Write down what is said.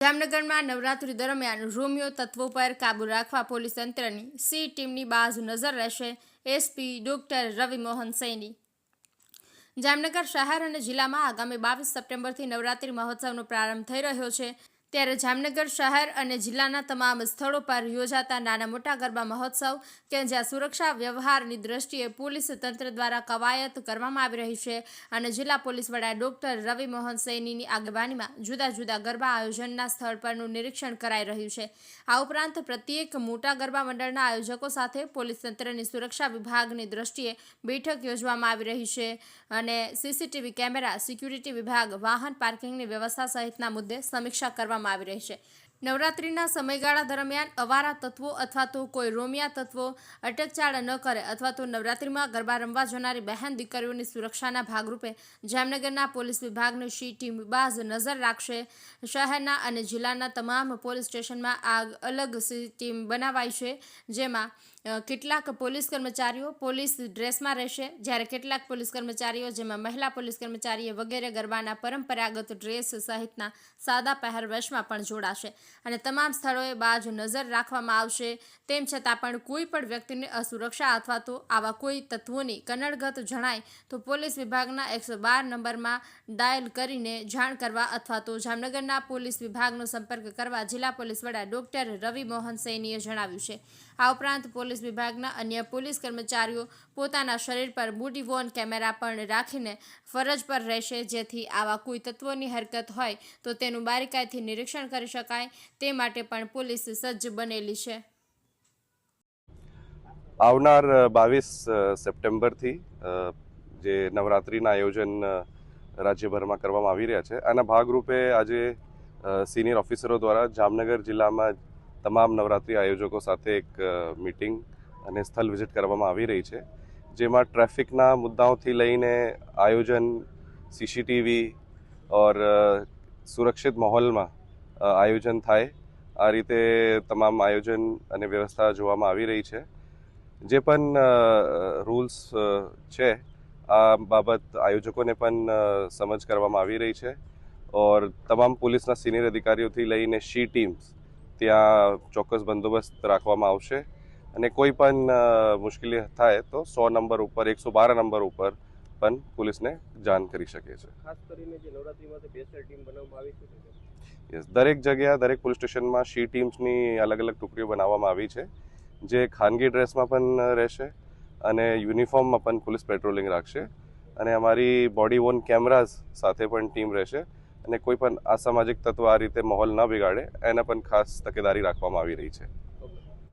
જામનગરમાં નવરાત્રી દરમિયાન રોમિયો તત્વો પર કાબૂ રાખવા પોલીસ તંત્રની સી ટીમની બાજ નજર રહેશે એસપી ડોક્ટર રવિ મોહન સૈની. જામનગર શહેર અને જિલ્લામાં આગામી બાવીસ સપ્ટેમ્બરથી નવરાત્રી મહોત્સવનો પ્રારંભ થઈ રહ્યો છે. ત્યારે જામનગર શહેર અને જિલ્લાના તમામ સ્થળો પર યોજાતા નાના મોટા ગરબા મહોત્સવ કે જ્યાં સુરક્ષા વ્યવહારની દ્રષ્ટિએ પોલીસ તંત્ર દ્વારા કવાયત કરવામાં આવી રહી છે અને જિલ્લા પોલીસ વડા ડોક્ટર રવિ મોહન સૈનીની આગેવાનીમાં જુદા જુદા ગરબા આયોજનના સ્થળ પરનું નિરીક્ષણ કરાઈ રહ્યું છે. આ ઉપરાંત પ્રત્યેક મોટા ગરબા મંડળના આયોજકો સાથે પોલીસ તંત્રની સુરક્ષા વિભાગની દ્રષ્ટિએ બેઠક યોજવામાં આવી રહી છે અને સીસીટીવી કેમેરા, સિક્યુરિટી વિભાગ, વાહન પાર્કિંગની વ્યવસ્થા સહિતના મુદ્દે સમીક્ષા કરવામાં આવી રહી છે. નવરાત્રિના સમયગાળા દરમિયાન અવારા તત્વો અથવા તો કોઈ રોમિયા તત્વો અટકચાળ ન કરે અથવા તો નવરાત્રિમાં ગરબા રમવા જનારી બહેન દીકરીઓની સુરક્ષાના ભાગરૂપે જામનગરના પોલીસ વિભાગની શી ટીમ બાજ નજર રાખશે. શહેરના અને જિલ્લાના તમામ પોલીસ સ્ટેશનમાં આ અલગ સી ટીમ બનાવાઈ છે. જેમાં કેટલાક પોલીસ કર્મચારીઓ પોલીસ ડ્રેસમાં રહેશે. જ્યારે કેટલાક પોલીસ કર્મચારીઓ, જેમાં મહિલા પોલીસ કર્મચારીઓ વગેરે ગરબાના પરંપરાગત ડ્રેસ સહિતના સાદા પહેરવેશમાં પણ જોડાશે. અને તમામ સ્થળોએ બાજ નજર રાખવામાં આવશે. તેમ છતાં પણ કોઈ પણ વ્યક્તિને અસુરક્ષા અથવા તો આવા કોઈ તત્વોની કનડગત જણાય તો પોલીસ વિભાગના એકસો બાર નંબરમાં ડાયલ કરીને જાણ કરવા અથવા તો જામનગરના પોલીસ વિભાગનો સંપર્ક કરવા જિલ્લા પોલીસ વડા ડોક્ટર રવિ મોહન સૈનીએ જણાવ્યું છે. આ ઉપરાંત પોલીસ વિભાગના અન્ય પોલીસ કર્મચારીઓ પોતાના શરીર પર બુટી વોન કેમેરા પણ રાખીને ફરજ પર રહેશે. જેથી આવા કોઈ તત્વોની હરકત હોય તો તેનું બારીકાઈથી નિરીક્ષણ કરી શકાય. તે માટે પણ પોલીસ સજ્જ બનેલી છે. આવનાર બાવીસ સપ્ટેમ્બરથી જે નવરાત્રિના આયોજન રાજ્યભરમાં કરવામાં આવી રહ્યા છે. આના ભાગરૂપે આજે સિનિયર ઓફિસરો દ્વારા જામનગર જિલ્લામાં તમામ નવરાત્રિ આયોજકો સાથે એક મિટિંગ અને સ્થળ વિઝિટ કરવામાં આવી રહી છે. જેમાં ટ્રાફિકના મુદ્દાઓથી લઈને આયોજન, સીસીટીવી ઓર સુરક્ષિત માહોલમાં આયોજન થાય. આ રીતે તમામ આયોજન અને વ્યવસ્થા જોવામાં આવી રહી છે. જે પણ રૂલ્સ છે, આ બાબત આયોજકોને પણ સમજ કરવામાં આવી રહી છે. ઓર તમામ પોલીસના સિનિયર અધિકારીઓથી લઈને શી ટીમ્સ ત્યાં ચોક્કસ બંદોબસ્ત રાખવામાં આવશે. અને કોઈ પણ મુશ્કેલી થાય તો સો નંબર ઉપર, એકસો બાર નંબર ઉપર પણ પોલીસને જાણ કરી શકે છે. ખાસ કરીને જે નવરાત્રીમાં સ્પેશિયલ ટીમ બનાવવામાં આવી છે યસ દરેક જગ્યા, દરેક પોલીસ સ્ટેશનમાં શી ટીમ્સની અલગ અલગ ટુકડીઓ બનાવવામાં આવી છે. જે ખાનગી ડ્રેસમાં પણ રહેશે અને યુનિફોર્મમાં પણ પોલીસ પેટ્રોલિંગ રાખશે. અને અમારી બોડી વોન કેમેરાઝ સાથે પણ ટીમ રહેશે. અને કોઈ પણ અસામાજિક તત્વ આ રીતે માહોલ ન બિગાડે, એના પણ ખાસ તકેદારી રાખવામાં આવી રહી છે.